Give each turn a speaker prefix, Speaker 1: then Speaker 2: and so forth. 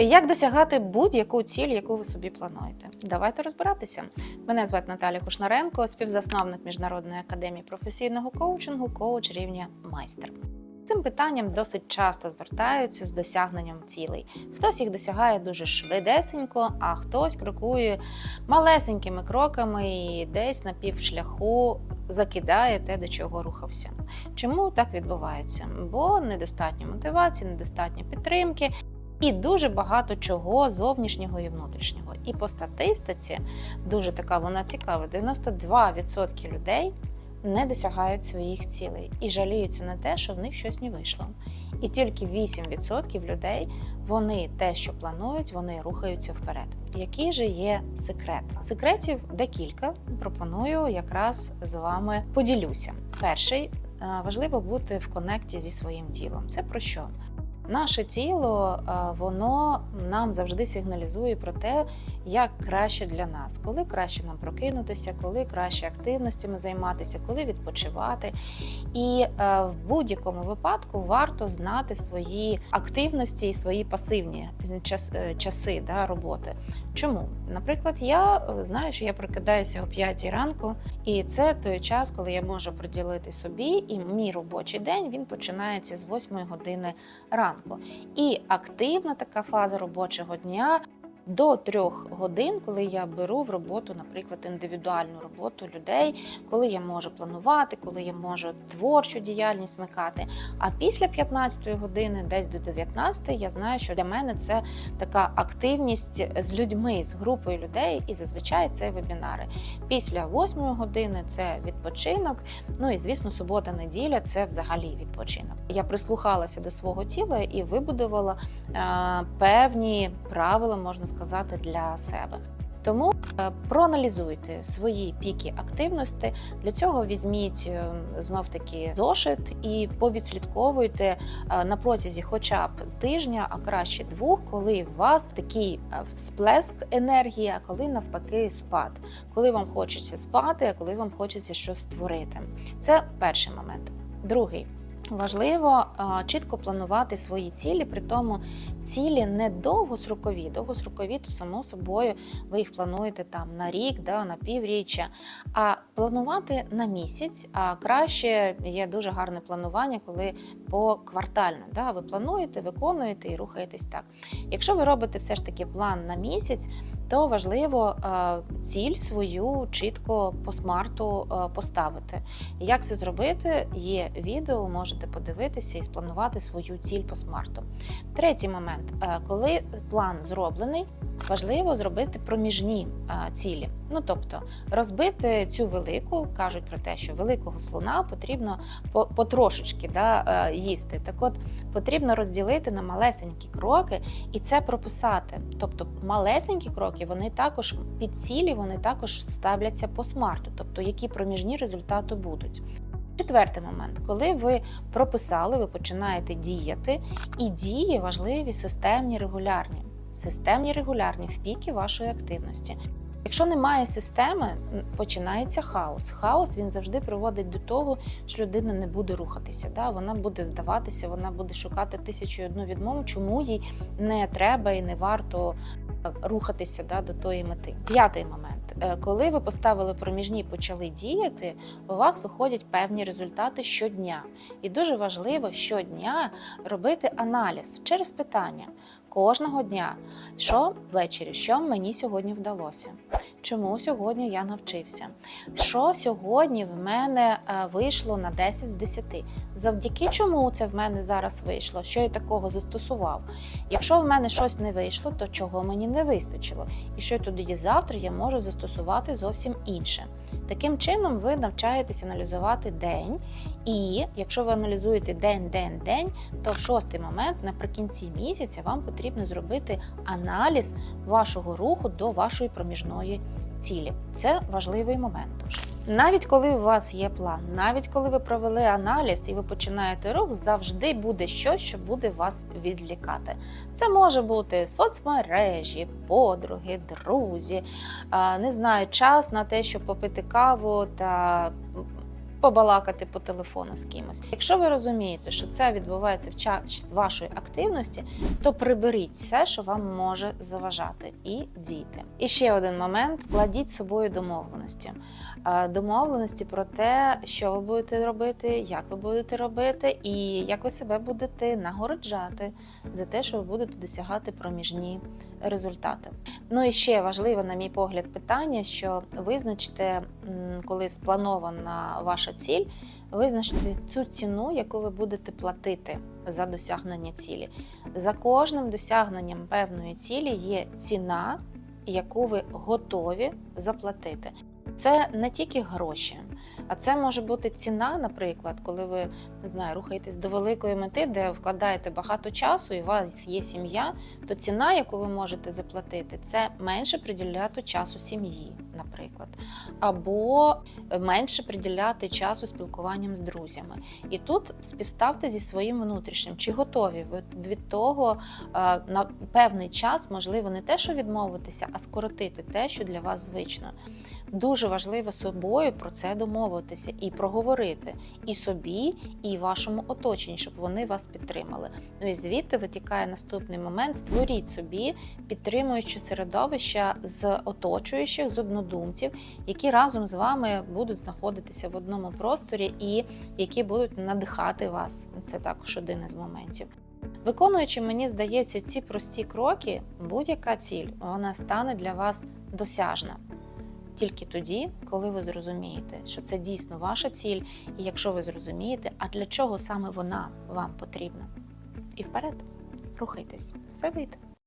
Speaker 1: Як досягати будь-яку ціль, яку ви собі плануєте? Давайте розбиратися. Мене звати Наталя Кушнаренко, співзасновник Міжнародної академії професійного коучингу, коуч рівня майстер. Цим питанням досить часто звертаються з досягненням цілей. Хтось їх досягає дуже швидесенько, а хтось крокує малесенькими кроками і десь на півшляху закидає те, до чого рухався. Чому так відбувається? Бо недостатньо мотивації, недостатньо підтримки. І дуже багато чого зовнішнього і внутрішнього. І по статистиці дуже така вона цікава: 92% людей не досягають своїх цілей і жаліються на те, що в них щось не вийшло. І тільки 8% людей вони те, що планують, вони рухаються вперед. Який же є секрет? Секретів декілька. Пропоную якраз з вами поділюся. Перший е, важливо бути в конекті зі своїм тілом. Це про що? Наше тіло е, воно нам завжди сигналізує про те, як краще для нас, коли краще нам прокинутися, коли краще активностями займатися, коли відпочивати. І е, в будь-якому випадку варто знати свої активності і свої пасивні е, часи да, роботи. Чому? Наприклад, я знаю, що я прокидаюся о 5 ранку, і це той час, коли я можу приділити собі, і мій робочий день він починається з 8 години ранку. І активна така фаза робочого дня. До трьох годин, коли я беру в роботу, наприклад, індивідуальну роботу людей, коли я можу планувати, коли я можу творчу діяльність вмикати. А після 15-ї години, десь до 19, я знаю, що для мене це така активність з людьми, з групою людей, і зазвичай це вебінари. Після 8 години це відпочинок. Ну і звісно, субота, неділя це взагалі відпочинок. Я прислухалася до свого тіла і вибудувала е, певні правила, можна сказати, для себе. Тому проаналізуйте свої піки активності. Для цього візьміть е, знов таки зошит і повідслідковуйте е, на протязі хоча б тижня, а краще двох, коли у вас такий е, всплеск енергії, а коли навпаки спад, коли вам хочеться спати, а коли вам хочеться щось створити. Це перший момент. Другий. Важливо е, чітко планувати свої цілі, при тому цілі не довгострокові. Довгострокові, то само собою ви їх плануєте там на рік, да, на півріччя, а планувати на місяць. А краще є дуже гарне планування, коли поквартально. Да, ви плануєте, виконуєте і рухаєтесь так. Якщо ви робите все ж таки план на місяць, то важливо е, ціль свою чітко по смарту е, поставити. Як це зробити? Є відео, можете подивитися і спланувати свою ціль по смарту. Третій момент, Е, коли план зроблений, важливо зробити проміжні цілі. Ну тобто розбити цю велику, кажуть про те, що великого слона потрібно по- потрошечки да, е, їсти. Так от потрібно розділити на малесенькі кроки і це прописати. Тобто малесенькі кроки вони також під цілі, вони також ставляться по смарту, тобто які проміжні результати будуть. Четвертий момент, коли ви прописали, ви починаєте діяти, і дії важливі, системні, регулярні. Системні регулярні в піки вашої активності. Якщо немає системи, починається хаос. Хаос він завжди приводить до того, що людина не буде рухатися. Да? Вона буде здаватися, вона буде шукати тисячу і одну відмову, чому їй не треба і не варто е, рухатися да, до тої мети. П'ятий момент. Е, Коли ви поставили проміжні, почали діяти, у вас виходять певні результати щодня. І дуже важливо щодня робити аналіз через питання кожного дня, що ввечері, що мені сьогодні вдалося, чому сьогодні я навчився, що сьогодні в мене е, вийшло на 10 з 10, завдяки чому це в мене зараз вийшло, що я такого застосував. Якщо в мене щось не вийшло, то чого мені не вистачило, і що тоді завтра я можу застосувати зовсім інше. Таким чином, ви навчаєтесь аналізувати день, і якщо ви аналізуєте день, день, день, то шостий момент наприкінці місяця вам потрібно зробити аналіз вашого руху до вашої проміжної цілі. Це важливий момент. Дуже. Навіть коли у вас є план, навіть коли ви провели аналіз і ви починаєте рух, завжди буде щось, що буде вас відвлікати. Це може бути соцмережі, подруги, друзі, не знаю, час на те, щоб попити каву та побалакати по телефону з кимось. Якщо ви розумієте, що це відбувається в час вашої активності, то приберіть все, що вам може заважати, і дійте. І ще один момент: складіть з собою домовленості. Е, Домовленості про те, що ви будете робити, як ви будете робити, і як ви себе будете нагороджати за те, що ви будете досягати проміжні результати. Ну і ще важливе, на мій погляд, питання, що визначте, коли спланована ваша ціль, визначте цю ціну, яку ви будете платити за досягнення цілі. За кожним досягненням певної цілі є ціна, яку ви готові заплатити. Це не тільки гроші, а це може бути ціна, наприклад, коли ви не знаю, рухаєтесь до великої мети, де вкладаєте багато часу, і у вас є сім'я, то ціна, яку ви можете заплатити, це менше приділяти часу сім'ї, наприклад, або менше приділяти часу спілкуванням з друзями. І тут співставте зі своїм внутрішнім, чи готові ви від того е, на певний час, можливо, не те, що відмовитися, а скоротити те, що для вас звично. Дуже важливо собою про це домовитися і проговорити і собі, і вашому оточенню, щоб вони вас підтримали. Ну і звідти витікає наступний момент: створіть собі підтримуюче середовище з оточуючих, з однодумців, які разом з вами будуть знаходитися в одному просторі і які будуть надихати вас. Це також один із моментів. Виконуючи, мені здається, ці прості кроки, будь-яка ціль вона стане для вас досяжна. Тільки тоді, коли ви зрозумієте, що це дійсно ваша ціль, і якщо ви зрозумієте, а для чого саме вона вам потрібна. І вперед, рухайтесь, все вийде.